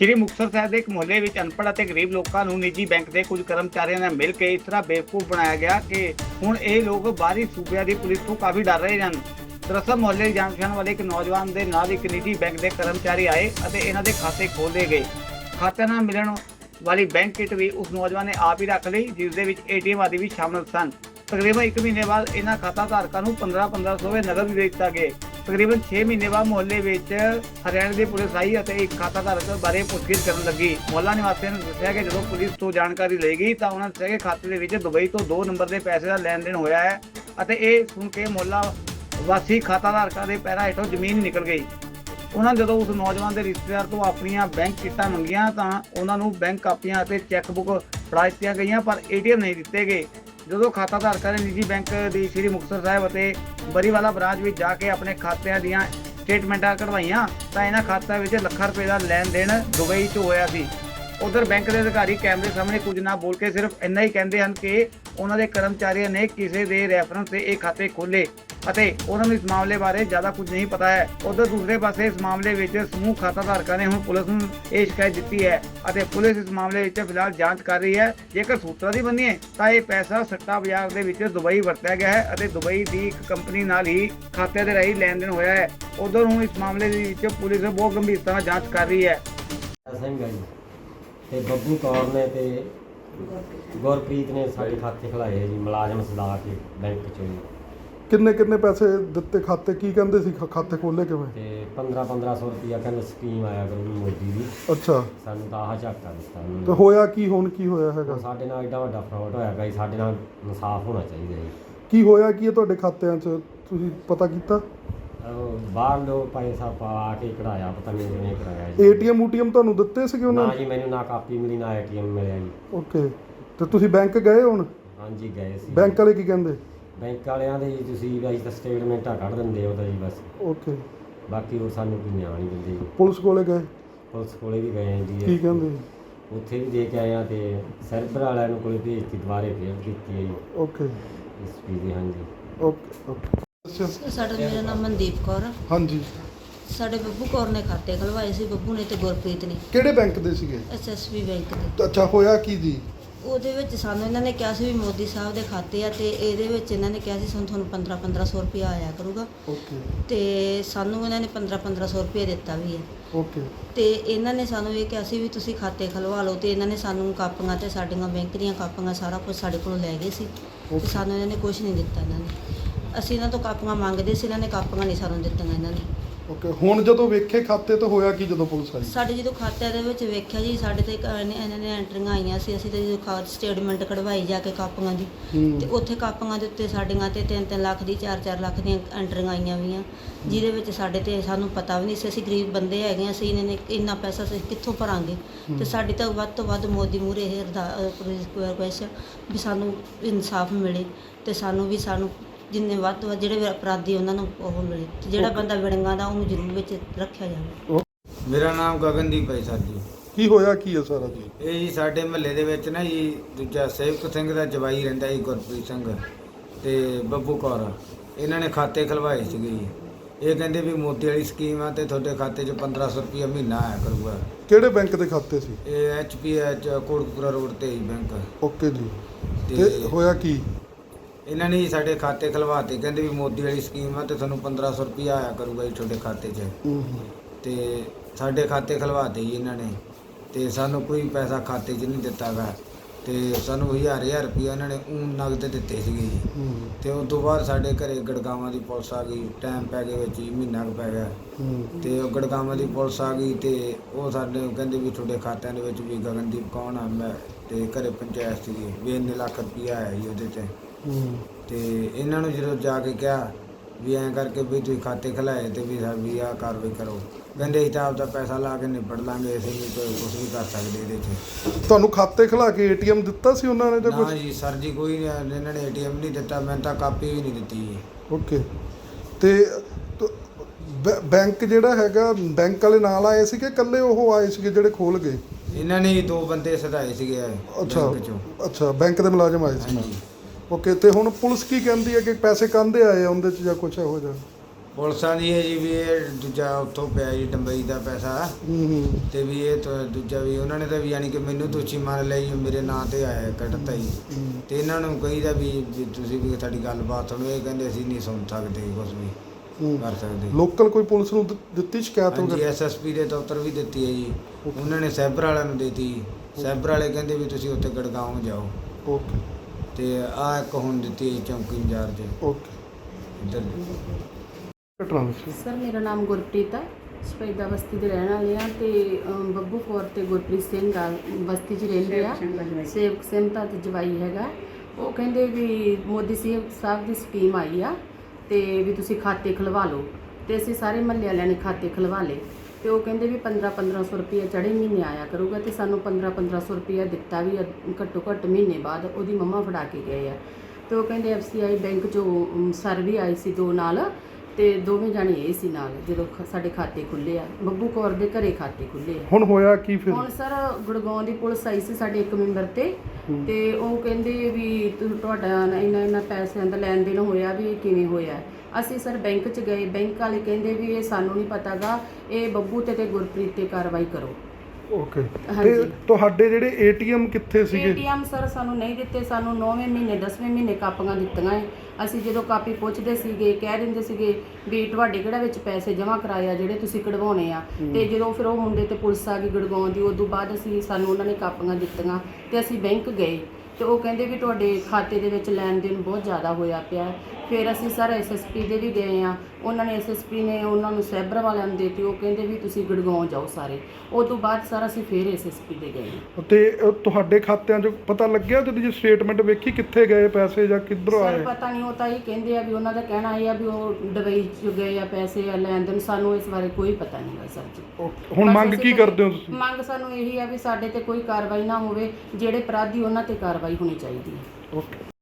ਸ਼੍ਰੀ ਮੁਕਤਸਰ ਸਾਹਿਬ ਦੇ ਇੱਕ ਮੁਹੱਲੇ ਵਿੱਚ ਅਨਪੜ੍ਹ ਅਤੇ ਗਰੀਬ ਲੋਕਾਂ ਨੂੰ ਨਿੱਜੀ ਬੈਂਕ ਦੇ ਕੁਝ ਕਰਮਚਾਰੀਆਂ ਨਾਲ ਮਿਲ ਕੇ ਇਸ ਤਰ੍ਹਾਂ ਬੇਵਕੂਫ ਬਣਾਇਆ ਗਿਆ ਕਿ ਹੁਣ ਇਹ ਲੋਕ ਬਾਹਰੀ ਸੂਬਿਆਂ ਦੀ ਪੁਲਿਸ ਤੋਂ ਕਾਫੀ ਡਰ ਰਹੇ ਹਨ। ਦਰਅਸਲ ਮੁਹੱਲੇ ਦੀ ਜਾਣ ਪਛਾਣ ਵਾਲੇ ਇੱਕ ਨੌਜਵਾਨ ਦੇ ਨਾਲ ਇੱਕ ਨਿੱਜੀ ਬੈਂਕ ਦੇ ਕਰਮਚਾਰੀ ਆਏ ਅਤੇ ਇਹਨਾਂ ਦੇ ਖਾਤੇ ਖੋਲ੍ਹੇ ਗਏ। ਖਾਤੇ ਨਾਲ ਮਿਲਣ ਵਾਲੀ ਬੈਂਕ ਕਿਟ ਵੀ ਉਸ ਨੌਜਵਾਨ ਨੇ ਆਪ ਹੀ ਰੱਖ ਲਈ, ਜਿਸ ਦੇ ਵਿੱਚ ਏਟੀਐਮ ਆਦਿ ਵੀ ਸ਼ਾਮਲ ਸਨ। ਤਕਰੀਬਨ 1 ਮਹੀਨੇ ਬਾਅਦ ਇਹਨਾਂ ਖਾਤਾ ਧਾਰਕਾਂ ਨੂੰ 15-1500 ਰੁਪਏ ਨਗਦ ਵੀ ਦੇ ਦਿੱਤਾ ਗਿਆ। ਤਕਰੀਬਨ 6 ਮਹੀਨੇ ਬਾਅਦ ਮੁਹੱਲੇ ਵਿੱਚ ਹਰਿਆਣਾ ਦੀ ਪੁਲਿਸ ਆਈ ਅਤੇ ਇੱਕ ਖਾਤਾ ਧਾਰਕ ਬਾਰੇ ਪੁੱਛਗਿੱਛ ਕਰਨ ਲੱਗੀ। ਮੁਹੱਲਾ ਨਿਵਾਸੀਆਂ ਨੇ ਦੱਸਿਆ ਕਿ ਜਦੋਂ ਪੁਲਿਸ ਤੋਂ ਜਾਣਕਾਰੀ ਲਈ ਗਈ ਤਾਂ ਉਹਨਾਂ ਨੇ ਦੱਸਿਆ ਕਿ ਖਾਤੇ ਦੇ ਵਿੱਚ ਦੁਬਈ ਤੋਂ 2 ਨੰਬਰ ਦੇ ਪੈਸੇ ਦਾ ਲੈਣ ਦੇਣ ਹੋਇਆ ਹੈ ਅਤੇ ਇਹ ਸੁਣ ਕੇ ਮੁਹੱਲਾ ਵਾਸੀ ਖਾਤਾ ਧਾਰਕਾਂ ਦੇ ਪੈਰਾਂ ਹੇਠੋਂ ਜ਼ਮੀਨ ਨਿਕਲ ਗਈ। ਉਹਨਾਂ ਜਦੋਂ ਉਸ ਨੌਜਵਾਨ ਦੇ ਰਿਸ਼ਤੇਦਾਰ ਤੋਂ ਆਪਣੀਆਂ ਬੈਂਕ ਕਿੱਟਾਂ ਮੰਗੀਆਂ ਤਾਂ ਉਹਨਾਂ ਨੂੰ ਬੈਂਕ ਕਾਪੀਆਂ ਅਤੇ ਚੈੱਕ ਬੁੱਕ ਫੜਾ ਦਿੱਤੀਆਂ ਗਈਆਂ ਪਰ ਏਟੀਐਮ ਨਹੀਂ ਦਿੱਤੇ ਗਏ। ਜਦੋਂ ਖਾਤਾ ਧਾਰਕਾਂ ਨੇ ਨਿੱਜੀ ਬੈਂਕ ਦੀ ਸ੍ਰੀ ਮੁਕਤਸਰ ਸਾਹਿਬ ਅਤੇ ਬਰੀਵਾਲਾ ਬ੍ਰਾਂਚ ਵਿੱਚ ਜਾ ਕੇ ਆਪਣੇ ਖਾਤਿਆਂ ਦੀਆਂ ਸਟੇਟਮੈਂਟਾਂ ਕਢਵਾਈਆਂ, ਤਾਂ ਇਹਨਾਂ ਖਾਤਿਆਂ ਵਿੱਚ ਲੱਖਾਂ ਰੁਪਏ ਦਾ ਲੈਣ ਦੇਣ ਦੁਬਈ 'ਚ ਹੋਇਆ ਸੀ। ਉਧਰ ਬੈਂਕ ਦੇ ਅਧਿਕਾਰੀ ਕੈਮਰੇ ਸਾਹਮਣੇ ਕੁਝ ਨਾ ਬੋਲ ਕੇ ਸਿਰਫ ਇੰਨਾ ਹੀ ਕਹਿੰਦੇ ਹਨ ਕਿ ਉਹਨਾਂ ਦੇ ਕਰਮਚਾਰੀਆਂ ਨੇ ਕਿਸੇ ਦੇ ਰੈਫਰੈਂਸ ਤੇ ਇਹ ਖਾਤੇ ਖੋਲੇ ਅਤੇ ਉਹਨਾਂ ਨੂੰ ਇਸ ਮਾਮਲੇ ਬਾਰੇ ਜ਼ਿਆਦਾ ਕੁਝ ਨਹੀਂ ਪਤਾ ਹੈ। ਉਧਰ ਦੂਸਰੇ ਪਾਸੇ ਇਸ ਮਾਮਲੇ ਵਿੱਚ ਸਮੂਹ ਖਾਤਾ ਧਾਰਕਾਂ ਨੇ ਹੁਣ ਪੁਲਿਸ ਨੂੰ ਇਹ ਸ਼ਿਕਾਇਤ ਦਿੱਤੀ ਹੈ ਅਤੇ ਪੁਲਿਸ ਇਸ ਮਾਮਲੇ ਵਿੱਚ ਫਿਲਹਾਲ ਜਾਂਚ ਕਰ ਰਹੀ ਹੈ। ਜੇਕਰ ਸੂਤਰਾਂ ਦੀ ਬੰਨੀਏ ਤਾਂ ਇਹ ਪੈਸਾ ਸੱਟਾ ਬਾਜ਼ਾਰ ਦੇ ਵਿੱਚ ਦੁਬਈ ਵਰਤਿਆ ਗਿਆ ਹੈ ਅਤੇ ਦੁਬਈ ਦੀ ਇੱਕ ਕੰਪਨੀ ਨਾਲ ਹੀ ਖਾਤੇ ਦੇ ਰਾਹੀਂ ਲੈਣ ਦੇਣ ਹੋਇਆ ਹੈ। ਉਧਰ ਹੁਣ ਇਸ ਮਾਮਲੇ ਦੇ ਵਿੱਚ ਪੁਲਿਸ ਬਹੁਤ ਗੰਭੀਰਤਾ ਨਾਲ ਜਾਂਚ ਕਰ ਰਹੀ ਹੈ। ਤੇ ਬੱਬੂ ਕੌਰ ਨੇ ਤੇ ਗੁਰਪ੍ਰੀਤ ਨੇ ਸਾਡੇ ਖਾਤੇ ਖਲਾਏ ਜੀ ਮੁਲਾਜ਼ਮ ਸਦਾ ਕੇ ਬੈਂਕ ਚੋਂ ਜੀ। ਕਿੰਨੇ ਕਿੰਨੇ ਪੈਸੇ ਦਿੱਤੇ ਖਾਤੇ? ਕੀ ਕਹਿੰਦੇ ਸੀ ਖ- ਖਾਤੇ ਖੋਲੇ ਕਿਵੇਂ? ਤੇ 15 1500 ਰੁਪਿਆ ਕਹਿੰਦੇ ਸਕੀਮ ਆਇਆ ਕਰੂਗੀ ਮੋਦੀ ਦੀ। ਅੱਛਾ। ਸਾਨੂੰ ਤਾਂ ਆਹ ਝਾਕਾ ਦਿੱਤਾ ਉਹਨਾਂ ਤੇ ਨੇ। ਹੋਇਆ ਕੀ ਹੁਣ ਕੀ ਹੋਇਆ ਹੈਗਾ? ਸਾਡੇ ਨਾਲ ਐਡਾ ਵੱਡਾ ਫਰਾਡ ਹੋਇਆ ਗਾ ਜੀ ਸਾਡੇ ਨਾਲ ਇਨਸਾਫ ਹੋਣਾ ਚਾਹੀਦਾ ਜੀ। ਕੀ ਹੋਇਆ ਕੀ ਹੈ ਤੁਹਾਡੇ ਖਾਤਿਆਂ 'ਚ? ਤੁਸੀਂ ਪਤਾ ਕੀਤਾ? ਬਾਹਰ ਲੋਕ ਪੈਸਾ ਪਾ ਕੇ ਕਢਾਇਆ ਪਤਾ ਨਹੀਂ ਕਿਵੇਂ ਕਰਾਇਆ ਜੀ। ਏਟੀਐਮ ਊਟੀਐਮ ਤੁਹਾਨੂੰ ਦਿੱਤੇ ਸੀਗੇ ਉਹਨਾਂ ਨਾ ਨੇ? ਜੀ ਮੈਨੂੰ ਨਾ ਕਾਪੀ ਮਿਲੀ ਨਾ ਏਟੀਐਮ ਮਿਲਿਆ ਜੀ। ਓਕੇ। ਤੇ ਤੁਸੀਂ ਬੈਂਕ ਗਏ ਹੁਣ? ਹਾਂਜੀ ਗਏ ਸੀ। ਬੈਂਕ ਵਾਲੇ ਕੀ ਕਹਿੰਦੇ? ਬੈਂਕ ਵਾਲਿਆਂ ਦੇ ਜੀ ਤੁਸੀਂ ਵੀ ਤਾਂ ਸਟੇਟਮੈਂਟਾਂ ਕੱਢ ਦਿੰਦੇ ਹੋ ਤਾਂ ਜੀ ਬਸ। ਓਕੇ। ਬਾਕੀ ਉਹ ਸਾਨੂੰ ਕੋਈ ਨਿਆਂ ਨਹੀਂ ਦਿੰਦੇ ਜੀ। ਪੁਲਿਸ ਕੋਲੇ ਗਏ? ਪੁਲਿਸ ਕੋਲੇ ਵੀ ਗਏ ਹਾਂ ਜੀ। ਕੀ ਕਹਿੰਦੇ? ਉੱਥੇ ਵੀ ਦੇ ਕੇ ਆਏ ਆ ਤੇ ਸਰਵਰ ਵਾਲਿਆਂ ਨੂੰ ਕੋਲੇ ਭੇਜਤੀ ਦੁਬਾਰੇ ਫੇਰ ਕੀਤੀ ਹੈ ਜੀ। ਓਕੇ। ਹਾਂਜੀ। ਓਕੇ। ਸਾਡਾ ਮੇਰਾ ਨਾਮ ਮਨਦੀਪ ਕੌਰ ਆ। ਹਾਂਜੀ। ਸਾਡੇ ਬੱਬੂ ਕੌਰ ਨੇ ਖਾਤੇ ਖਲਵਾਏ ਸੀ ਬੱਬੂ ਨੇ ਤੇ ਗੁਰਪ੍ਰੀਤ ਨੇ। ਕਿਹੜੇ ਬੈਂਕ ਦੇ ਸੀਗੇ? ਐਸਐਸਬੀ ਬੈਂਕ ਦੇ। ਅੱਛਾ ਹੋਇਆ ਕੀ ਜੀ? ਉਹਦੇ ਵਿੱਚ ਸਾਨੂੰ ਇਹਨਾਂ ਨੇ ਕਿਹਾ ਸੀ ਵੀ ਮੋਦੀ ਸਾਹਿਬ ਦੇ ਖਾਤੇ ਆ ਤੇ ਇਹਦੇ ਵਿੱਚ ਇਹਨਾਂ ਨੇ ਕਿਹਾ ਸੀ ਸਾਨੂੰ ਤੁਹਾਨੂੰ 15 1500 ਰੁਪਏ ਆਇਆ ਕਰੂਗਾ। ਓਕੇ। ਤੇ ਸਾਨੂੰ ਇਹਨਾਂ ਨੇ 15 1500 ਰੁਪਏ ਦਿੱਤਾ ਵੀ ਹੈ। ਓਕੇ। ਤੇ ਇਹਨਾਂ ਨੇ ਸਾਨੂੰ ਇਹ ਕਿਹਾ ਸੀ ਵੀ ਤੁਸੀਂ ਖਾਤੇ ਖਲਵਾ ਲਓ ਤੇ ਇਹਨਾਂ ਨੇ ਸਾਨੂੰ ਕਾਪੀਆਂ ਤੇ ਸਾਡੀਆਂ ਬੈਂਕ ਦੀਆਂ ਕਾਪੀਆਂ ਸਾਰਾ ਕੁਝ ਸਾਡੇ ਕੋਲੋਂ ਲੈ ਗਏ ਸੀ। ਤੇ. ਸਾਨੂੰ ਇਹਨਾਂ ਨੇ ਕੁਝ ਨਹੀਂ ਦਿੱਤਾ ਇਹਨਾਂ ਨੇ। ਅਸੀਂ ਇਹਨਾਂ ਤੋਂ ਕਾਪੀਆਂ ਮੰਗਦੇ ਸੀ ਇਹਨਾਂ ਨੇ ਕਾਪੀਆਂ ਨਹੀਂ ਸਾਨੂੰ ਦਿੱਤੀਆਂ ਇਹਨਾਂ ਨੇ। ਓਕੇ ਹੁਣ ਜਦੋਂ ਵੇਖੇ ਖਾਤੇ ਤਾਂ ਹੋਇਆ ਕੀ ਜਦੋਂ ਪੁਲਿਸ ਆਈ? ਸਾਡੇ ਜਦੋਂ ਖਾਤਿਆਂ ਦੇ ਵਿੱਚ ਵੇਖਿਆ ਜੀ ਸਾਡੇ ਤੇ ਇੱਕ ਇਹਨੇ- ਇਹਨਾਂ ਨੇ ਐਂਟਰੀਆਂ ਆਈਆਂ ਸੀ ਅਸੀਂ ਤੇ ਜਦੋਂ ਖਾਤ ਸਟੇਟਮੈਂਟ ਕਢਵਾਈ ਜਾ ਕੇ ਕਾਪੀਆਂ ਦੀ ਹੂੰ। ਤੇ ਉੱਥੇ ਕਾਪੀਆਂ ਦੇ ਉੱਤੇ ਸਾਡੀਆਂ ਤੇ 3-3 ਲੱਖ ਦੀ 4-4 ਲੱਖ ਦੀਆਂ ਐਂਟਰੀਆਂ ਆਈਆਂ ਵੀਆਂ। ਜਿਹਦੇ ਵਿੱਚ ਸਾਡੇ ਤੇ ਸਾਨੂੰ ਪਤਾ ਵੀ ਨਹੀਂ ਸੀ ਅਸੀਂ ਗਰੀਬ ਬੰਦੇ ਹੈਗੇ ਹਾਂ, ਅਸੀਂ ਇਹਨਾਂ ਨੇ ਇੰਨਾ ਪੈਸਾ ਅਸੀਂ ਕਿੱਥੋਂ ਭਰਾਂਗੇ? ਤੇ ਸਾਡੀ ਤਾਂ ਵੱਧ ਤੋਂ ਵੱਧ ਮੋਦੀ ਮੂਰੇ ਇਹ ਰਿਕੁਐਸਟ ਵੀ ਸਾਨੂੰ ਇਨਸਾਫ ਮਿਲੇ ਤੇ ਸਾਨੂੰ ਵੀ ਸਾਨੂੰ ਜਿੰਨੇ ਵੱਧ ਤੋਂ ਵੱਧ ਜਿਹੜੇ ਵੀ ਅਪਰਾਧੀ ਉਹਨਾਂ ਨੂੰ ਉਹ ਮਿਲੇ ਤੇ ਜਿਹੜਾ ਬੰਦਾ ਵਿੜੰਗਾ ਦਾ ਉਹਨੂੰ ਜ਼ਰੂਰ ਵਿੱਚ ਰੱਖਿਆ ਜਾਵੇ। ਮੇਰਾ ਨਾਮ ਗਗਨਦੀਪ ਹੈ ਸਰ ਜੀ। ਕੀ ਹੋਇਆ ਕੀ ਹੈ ਸਾਰਾ ਜੀ? ਇਹ ਜੀ ਸਾਡੇ ਮਹੱਲੇ ਦੇ ਵਿੱਚ ਨਾ ਜੀ ਦੂਜਾ ਸੇਵਕ ਸਿੰਘ ਦਾ ਜਵਾਈ ਰਹਿੰਦਾ ਜੀ ਗੁਰਪ੍ਰੀਤ ਸਿੰਘ ਤੇ ਬੱਬੂ ਕੌਰ। ਇਹਨਾਂ ਨੇ ਖਾਤੇ ਖਲਵਾਏ ਸੀਗੇ ਜੀ। ਇਹ ਕਹਿੰਦੇ ਵੀ ਮੋਦੀ ਵਾਲੀ ਸਕੀਮ ਆ ਤੇ ਤੁਹਾਡੇ ਖਾਤੇ 'ਚ 1500 ਰੁਪਏ ਮਹੀਨਾ ਆਇਆ ਕਰੂਗਾ। ਕਿਹੜੇ ਬੈਂਕ ਦੇ ਖਾਤੇ ਸੀ? ਇਹ ਐਚਪੀਐਚ ਕੋਟਕਪੁਰਾ ਰੋਡ ਤੇ ਹੀ ਬੈਂਕ। ਓਕੇ ਜੀ। ਤੇ ਤੇ ਹੋਇਆ ਕੀ? ਇਹਨਾਂ ਨੇ ਜੀ ਸਾਡੇ ਖਾਤੇ ਖਲਵਾਤੇ, ਕਹਿੰਦੇ ਵੀ ਮੋਦੀ ਵਾਲੀ ਸਕੀਮ ਆ ਤੇ ਤੁਹਾਨੂੰ 1500 ਰੁਪਇਆ ਆਇਆ ਕਰੂਗਾ ਜੀ ਤੁਹਾਡੇ ਖਾਤੇ 'ਚ। ਤੇ ਸਾਡੇ ਖਾਤੇ ਖਲਵਾਤੇ ਜੀ ਇਹਨਾਂ ਨੇ, ਤੇ ਸਾਨੂੰ ਕੋਈ ਪੈਸਾ ਖਾਤੇ 'ਚ ਨਹੀਂ ਦਿੱਤਾਗਾ। ਤੇ ਸਾਨੂੰ ਹਜ਼ਾਰ ਹਜ਼ਾਰ ਰੁਪਇਆ ਇਹਨਾਂ ਨੇ ਊਂ ਨਗਦ ਦਿੱਤੇ ਸੀਗੇ ਜੀ। ਤੇ ਉਸ ਤੋਂ ਬਾਅਦ ਸਾਡੇ ਘਰੇ ਗੜਗਾਵਾਂ ਦੀ ਪੁਲਿਸ ਆ ਗਈ, ਟਾਈਮ ਪੈ ਗਿਆ ਵਿੱਚ ਹੀ ਮਹੀਨਾ ਕੁ ਪੈ ਗਿਆ। ਤੇ ਉਹ ਗੜਗਾਵਾਂ ਦੀ ਪੁਲਿਸ ਆ ਗਈ ਤੇ ਉਹ ਸਾਡੇ ਕਹਿੰਦੇ ਵੀ ਤੁਹਾਡੇ ਖਾਤਿਆਂ ਦੇ ਵਿੱਚ ਵੀ ਗਗਨਦੀਪ ਕੌਣ ਆ, ਮੈਂ ਤੇ ਘਰੇ ਪੰਚਾਇਤ ਸੀਗੀ, ਵੀ ਇੰਨੇ ਲੱਖ ਰੁਪਇਆ ਆਇਆ ਜੀ ਉਹਦੇ ਤੇ। ਤੇ ਇਹਨਾਂ ਨੂੰ ਜਦੋਂ ਜਾ ਕੇ ਕਿਹਾ ਵੀ ਐਂ ਕਰਕੇ ਵੀ ਤੁਸੀਂ ਖਾਤੇ ਖਲਾਏ ਤੇ ਵੀ ਸਾਡੀ ਆਹ ਕਾਰਵਾਈ ਕਰੋ। ਕਹਿੰਦੇ ਅਸੀਂ ਤਾਂ ਆਪਦਾ ਪੈਸਾ ਲਾ ਕੇ ਨਿਬੜ ਲਾਂਗੇ ਅਸੀਂ ਨਹੀਂ ਕੋਈ ਕੁਝ ਵੀ ਕਰ ਸਕਦੇ ਇਹਦੇ 'ਚ। ਤੁਹਾਨੂੰ ਖਾਤੇ ਖਿਲਾ ਕੇ ਏਟੀਐਮ ਦਿੱਤਾ ਸੀ ਉਹਨਾਂ ਨੇ ਜਾਂ ਨਾ ਕੁਝ ਜੀ ਸਰ ਜੀ ਕੋਈ ਨਹੀਂ ਇਹਨਾਂ ਨੇ ਏਟੀਐਮ ਨਹੀਂ ਦਿੱਤਾ ਮੈਨੂੰ ਤਾਂ ਕਾਪੀ ਵੀ ਨਹੀਂ ਦਿੱਤੀ ਜੀ। ਓਕੇ। ਤੇ ਤ- ਬੈ- ਬੈਂਕ ਜਿਹੜਾ ਹੈਗਾ ਬੈਂਕ ਵਾਲੇ ਨਾਲ ਆਏ ਸੀ ਕਿ ਇਕੱਲੇ ਉਹ ਆਏ ਸੀਗੇ ਜਿਹੜੇ ਖੋਲ ਗਏ? ਇਹਨਾਂ ਨੇ ਦੋ ਬੰਦੇ ਸਦਾਏ ਸੀਗੇ ਅੱਛਾ। ਬੈਂਕ 'ਚੋਂ। ਅੱਛਾ ਬੈਂਕ ਦੇ ਮੁਲਾਜ਼ਮ ਆਏ ਸੀ ਨਾਲ? ਹਾਂਜੀ ਓਕੇ ਤੇ ਹੁਣ ਪੁਲਿਸ ਕੀ ਕਹਿੰਦੀ ਹੈ ਕਿ ਪੈਸੇ ਕਾਹਦੇ ਆਏ ਆ ਉਹਦੇ ਚ ਜਾਂ ਕੁਝ ਇਹੋ ਜਿਹਾ? ਪੁਲਿਸਾਂ ਦੀ ਹੈ ਜੀ ਵੀ ਇਹ ਦੂਜਾ ਉੱਥੋਂ ਪਿਆ ਜੀ ਡੰਬਈ ਦਾ ਪੈਸਾ। ਹੂੰ ਹੂੰ। ਤੇ ਵੀ ਇਹ ਤਾਂ ਦੂਜਾ ਵੀ ਉਹਨਾਂ ਨੇ ਤਾਂ ਵੀ ਯਾਨੀ ਕਿ ਮੈਨੂੰ ਮੰਨ ਲਿਆ ਜੀ ਮੇਰੇ ਨਾਂ ਤੇ ਆਇਆ ਕੱਢਤਾ ਜੀ। ਹੂੰ। ਤੇ ਇਹਨਾਂ ਨੂੰ ਕਹੀਦਾ ਵੀ ਵੀ ਤੁਸੀਂ ਵੀ ਸਾਡੀ ਗੱਲਬਾਤ ਸੁਣੋ ਇਹ ਕਹਿੰਦੇ ਅਸੀਂ ਨਹੀਂ ਸੁਣ ਸਕਦੇ ਕੁਝ ਵੀ ਹੂੰ। ਕਰ ਸਕਦੇ। ਲੋਕਲ ਕੋਈ ਪੁਲਿਸ ਨੂੰ ਦਿੱ- ਦਿੱਤੀ ਸ਼ਿਕਾਇਤ ਹਾਂਜੀ ਵਗੈਰਾ? ਐਸਐਸਪੀ ਦੇ ਦਫ਼ਤਰ ਵੀ ਦਿੱਤੀ ਹੈ ਜੀ। ਉਹਨਾਂ ਨੇ ਸਾਈਬਰ ਵਾਲਿਆਂ ਨੂੰ ਦਿੱਤੀ। ਸਾਈਬਰ ਵਾਲੇ ਕਹਿੰਦੇ ਵੀ ਤੁਸੀਂ ਉੱਥੇ ਗੜਗਾਉਂ ਜਾਓ। ਓਕੇ। ਤੇ ਆ ਇੱਕ ਹੁਣ ਦਿੱਤੀ ਚੌਂਕੀ ਇੰਚਾਰਜ। ਓਕੇ ਇੱਧਰ। ਘਟਨਾ ਦੱਸੋ। ਸਰ ਮੇਰਾ ਨਾਮ ਗੁਰਪ੍ਰੀਤ ਹੈ ਸਪੈਦਾ ਬਸਤੀ ਦੇ ਰਹਿਣ ਵਾਲੇ ਆ ਤੇ ਅਮ, ਬੱਬੂ ਕੌਰ ਤੇ ਗੁਰਪ੍ਰੀਤ ਸਿੰਘ ਆ। ਬਸਤੀ 'ਚ ਰਹਿੰਦੇ ਆ। ਸੇਵਕ ਸਿੰਘ ਦਾ ਤੇ ਜਵਾਈ ਹੈਗਾ। ਉਹ ਕਹਿੰਦੇ ਵੀ ਮੋਦੀ ਸਾਹਿਬ ਸਾਹਿਬ ਦੀ ਸਕੀਮ ਆਈ ਆ ਤੇ ਵੀ ਤੁਸੀਂ ਖਾਤੇ ਖਲਵਾ ਲਓ। ਤੇ ਅਸੀਂ ਸਾਰੇ ਮਹੱਲੇ ਵਾਲਿਆਂ ਨੇ ਖਾਤੇ ਖਲਵਾ ਲਏ। ਤੇ ਉਹ ਕਹਿੰਦੇ ਵੀ 15 1500 ਰੁਪਏ ਚੜੇ ਮਹੀਨੇ ਆਇਆ ਕਰੂਗਾ ਤੇ ਸਾਨੂੰ 15 1500 ਰੁਪਏ ਦਿੱਤਾ ਵੀ ਘੱਟੋ ਘੱਟ ਮਹੀਨੇ ਬਾਅਦ ਉਹਦੀ ਮੰਮਾ ਫੜਾ ਕੇ ਗਏ ਆ। ਤੇ ਉਹ ਕਹਿੰਦੇ ਐਫਸੀਆਈ ਬੈਂਕ ਚੋਂ ਸਰ ਵੀ ਆਈ ਸੀ ਦੋ ਨਾਲ ਤੇ ਦੋਵੇਂ ਜਾਣੇ ਇਹ ਸੀ ਨਾਲ ਜਦੋਂ ਖ- ਸਾਡੇ ਖਾਤੇ ਖੁੱਲੇ ਆ। ਬੱਬੂ ਕੌਰ ਦੇ ਘਰੇ ਖਾਤੇ ਖੁੱਲੇ ਆ। ਹੁਣ ਹੋਇਆ ਕੀ ਫਿਰ? ਹੁਣ ਸਰ ਗੁੜਗਾਉਂ ਦੀ ਪੁਲਿਸ ਆਈ ਸੀ ਸਾਡੇ ਇੱਕ ਮੈਂਬਰ ਤੇ ਤੇ ਉਹ ਕਹਿੰਦੇ ਵੀ ਤੁ- ਤੁਹਾਡਾ ਨਾ ਇੰਨਾ ਇੰਨਾ ਪੈਸਿਆਂ ਦਾ ਲੈਣ ਦੇਣ ਹੋਇਆ ਵੀ ਇਹ ਕਿਵੇਂ ਹੋਇਆ? ਅਸੀਂ ਸਰ ਬੈਂਕ 'ਚ ਗਏ ਬੈਂਕ ਵਾਲੇ ਕਹਿੰਦੇ ਵੀ ਇਹ ਸਾਨੂੰ ਨਹੀਂ ਪਤਾਗਾ ਇਹ ਬੱਬੂ ਤੇ ਤੇ ਗੁਰਪ੍ਰੀਤ ਤੇ ਕਾਰਵਾਈ ਕਰੋ। ਓਕੇ। ਤੇ ਹਾਂਜੀ। ਤੁਹਾਡੇ ਜਿਹੜੇ ਏਟੀਐਮ ਕਿੱਥੇ ਸੀਗੇ? ਏਟੀਐਮ ਸਰ ਸਾਨੂੰ ਨਹੀਂ ਦਿੱਤੇ ਸਾਨੂੰ 9ਵੇਂ ਮਹੀਨੇ 10ਵੇਂ ਮਹੀਨੇ ਕਾਪੀਆਂ ਦਿੱਤੀਆਂ ਏ। ਅਸੀਂ ਜਦੋਂ ਕਾਪੀ ਪੁੱਛਦੇ ਸੀਗੇ ਕਹਿ ਦਿੰਦੇ ਸੀਗੇ ਵੀ ਤੁਹਾਡੇ ਕਿਹੜਾ ਵਿੱਚ ਪੈਸੇ ਜਮ੍ਹਾਂ ਕਰਾਏ ਆ ਜਿਹੜੇ ਤੁਸੀਂ ਕਢਵਾਉਣੇ ਆ। ਤੇ ਜਦੋਂ ਫਿਰ ਉਹ ਮੁੰਡੇ ਤੇ ਪੁਲਿਸ ਆ ਗਈ ਗੜਗਾਉਣ ਦੀ ਉਦੋਂ ਬਾਅਦ ਅਸੀਂ ਸਾਨੂੰ ਉਹਨਾਂ ਨੇ ਕਾਪੀਆਂ ਦਿੱਤੀਆਂ ਤੇ ਅਸੀਂ ਬੈਂਕ ਗਏ। ਤੇ ਉਹ ਕਹਿੰਦੇ ਵੀ ਤੁਹਾਡੇ ਖਾਤੇ ਦੇ ਵਿੱਚ ਲੈਣ ਦੇਣ ਬਹੁਤ ਜ਼ਿਆਦਾ ਹੋਇਆ ਪਿਆ। ਹੈ। ਫਿਰ ਅਸੀਂ ਸਰ ਐਸਐਸਪੀ ਦੇ ਵੀ ਗਏ ਆ ਉਹਨਾਂ ਨੇ ਐਸਐਸਪੀ ਨੇ ਉਹਨਾਂ ਨੂੰ ਸੈਬਰ ਵਾਲਿਆਂ ਨੂੰ ਦੇਤੀ ਉਹ ਕਹਿੰਦੇ ਵੀ ਤੁਸੀਂ ਗੜਗਾਉਂ ਜਾਓ ਸਾਰੇ। ਉਹ ਤੋਂ ਬਾਅਦ ਸਰ ਅਸੀਂ ਫਿਰ ਐਸਐਸਪੀ ਦੇ ਗਏ ਤੇ ਅ, ਤੁਹਾਡੇ ਖਾਤਿਆਂ 'ਚ ਪਤਾ ਲੱਗਿਆ ਜਦੋਂ ਜੀ ਸਟੇਟਮੈਂਟ ਵੇਖੀ ਕਿੱਥੇ ਗਏ ਪੈਸੇ ਜਾਂ ਕਿੱਧਰੋਂ ਸਰ ਆਏ? ਪਤਾ ਨਹੀਂ ਉਹ ਤਾਂ ਇਹ ਕਹਿੰਦੇ ਆ ਵੀ ਉਹਨਾਂ ਦਾ ਕਹਿਣਾ ਇਹ ਆ ਵੀ ਉਹ ਦੁਬਈ ਚ ਗਏ ਆ ਪੈਸੇ ਆ ਲੈਣ ਦੇਣ ਸਾਨੂੰ ਇਸ ਬਾਰੇ ਕੋਈ ਪਤਾ ਨਹੀਂ ਹੈ ਸਰ ਜੀ। ਹੁਣ ਬਸ ਮੰਗ ਅਸੀਂ ਕੀ ਤਾਂ- ਕਰਦੇ ਹੋ ਤੁਸੀਂ? ਮੰਗ ਸਾਨੂੰ ਇਹੀ ਆ ਵੀ ਸਾਡੇ ਤੇ ਕੋਈ ਕਾਰਵਾਈ ਨਾ ਹੋਵੇ ਜਿਹੜੇ ਅਪਰਾਧੀ ਉਹਨਾਂ ਤੇ ਕਾਰਵਾਈ ਹੋਣੀ ਚਾਹੀਦੀ ਹੈ। ਓਕੇ।